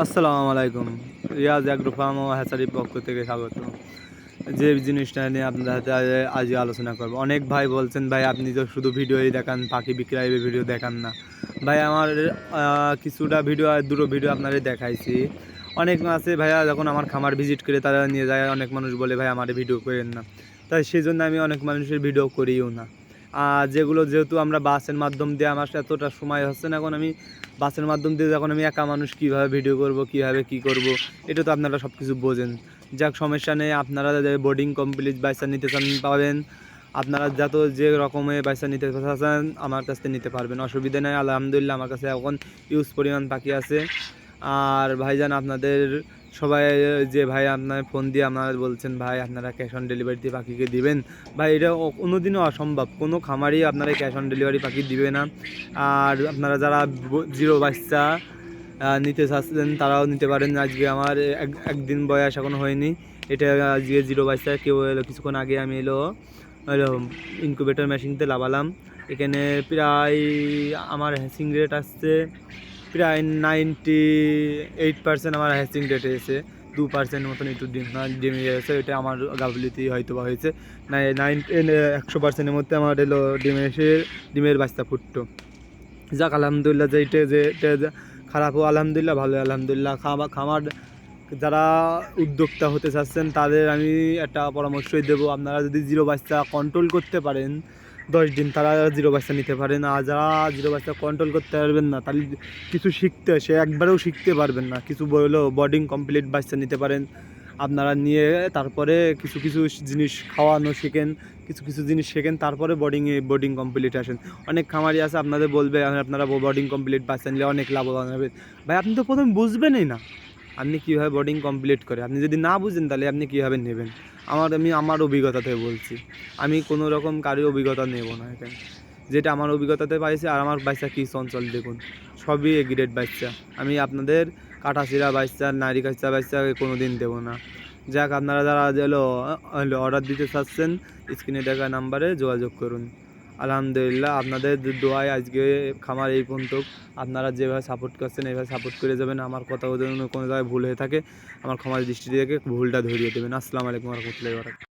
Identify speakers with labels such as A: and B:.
A: আসসালামু আলাইকুম। Riaz agro farm ও হ্যাচারির পক্ষ থেকে স্বাগত। যে জিনিসটা নিয়ে আপনাদের সাথে আজ- আলোচনা করব। অনেক ভাই বলছেন, ভাই, আপনি তো শুধু ভিডিওই দেখান, পাখি বিক্রয় ভিডিও দেখান না। ভাই, আমার কিছুটা ভিডিও আর দুটো ভিডিও আপনাদের দেখাইছি। অনেক আছে ভাইয়া, যখন আমার খামার ভিজিট করে তারা নিয়ে যায়, অনেক মানুষ বলে, ভাই, আমার ভিডিও করেন না। তাই সেই জন্য আমি অনেক মানুষের ভিডিও করিও না। আর যেগুলো যেহেতু আমরা বাসের মাধ্যম দিয়ে আমার এতটা সময় হচ্ছে না, এখন আমি বাসের মাধ্যম দিয়ে যখন আমি একা মানুষ কীভাবে ভিডিও করব, কীভাবে কি করব, এটা তো আপনারা সব কিছু বোঝেন। যাক, সমস্যা নেই, আপনারা বোর্ডিং কমপ্লিট বাইসা নিতে চান, পাবেন। আপনারা যত যে রকমের বাইসা নিতে চান আমার কাছ থেকে নিতে পারবেন। অসুবিধা নেই, আলহামদুলিল্লাহ, আমার কাছে এখন ইউজ পরিমাণ পাখি আছে। আর ভাইজান, আপনাদের সবাই যে ভাই আপনার ফোন দিয়ে আপনারা বলছেন, ভাই, আপনারা ক্যাশ অন ডেলিভারিতে পাখিকে দিবেন। ভাই, এটা কোনোদিনও অসম্ভব। কোনো খামারই আপনারা ক্যাশ অন ডেলিভারি পাখি দিবে না। আর আপনারা যারা জিরো বাচ্চা নিতে চাচ্ছেন, তারাও নিতে পারেন। আজকে আমার এক একদিন বয়স এখনও হয়নি। এটা আজকে জিরো বাচ্চা, কেউ এলো, কিছুক্ষণ আগে আমি এলো ইনকুবেটর মেশিনতে লাভালাম। এখানে প্রায় আমার হ্যাসিং রেট আসছে প্রায় নাইনটি এইট পার্সেন্ট আমার হ্যাচিং রেট এসেছে দু পার্সেন্ট মতন একটু ডিম ডিমে গেছে। এটা আমার গাবলিতেই হয়তো বা হয়েছে। নাইন একশো পার্সেন্টের মধ্যে আমার এলো ডিমে এসে ডিমের বাচ্চা ফুটতো। যাক, আলহামদুলিল্লাহ যে এটা যে এটা খারাপও আলহামদুলিল্লাহ ভালো, আলহামদুলিল্লাহ খামা, খামার যারা উদ্যোক্তা হতে চাচ্ছেন, তাদের আমি একটা পরামর্শই দেবো। আপনারা যদি জিরো বাচ্চা কন্ট্রোল করতে পারেন দশ দিন তারা জিরো বাচ্চা নিতে পারেন আর যারা জিরো বাচ্চা কন্ট্রোল করতে পারবেন না তাহলে কিছু শিখতে, সে একবারেও শিখতে পারবেন না। কিছু বলল বডিং কমপ্লিট বাচ্চা নিতে পারেন। আপনারা নিয়ে তারপরে কিছু কিছু জিনিস খাওয়ানো শেখেন, কিছু কিছু জিনিস শেখেন, তারপরে বোর্ডিংয়ে বোর্ডিং কমপ্লিট আসেন। অনেক খামারি আছে, আপনাদের বলবে আপনারা বোর্ডিং কমপ্লিট বাচ্চা নিলে অনেক লাভবান হবে। ভাই, আপনি তো প্রথম বুঝবেনই না। আপনি কীভাবে বোর্ডিং কমপ্লিট করে, আপনি যদি না বুঝেন, তাহলে আপনি কীভাবে নেবেন? আমার আমি আমার অভিজ্ঞতা থেকে বলছি। আমি কোনো রকম কারোর অভিজ্ঞতা নেব না এখানে। যেটা আমার অভিজ্ঞতাতে পাইছি আর আমার বাচ্চা কী চঞ্চল দেখুন। সবই গ্রেড বাচ্চা। আমি আপনাদের কাটাচিরা বাচ্চা, নারী কাচ্চা বাচ্চা কোনো দিন দেবো না। যাক, আপনারা যারা হলো অর্ডার দিতে চাচ্ছেন স্ক্রিনে দেখা নাম্বারে যোগাযোগ করুন। আলহামদুলিল্লাহ, আপনাদের দোয়ায় আজকে খামার এই পর্যন্ত। আপনারা যেভাবে সাপোর্ট করছেন, এইভাবে সাপোর্ট করে যাবেন। আমার কথা কোনো জায়গায় ভুল হয়ে থাকে, আমার ক্ষমার দৃষ্টি থেকে ভুলটা ধরিয়ে দেবেন। আসসালামু আলাইকুম রহমতুল্লাহ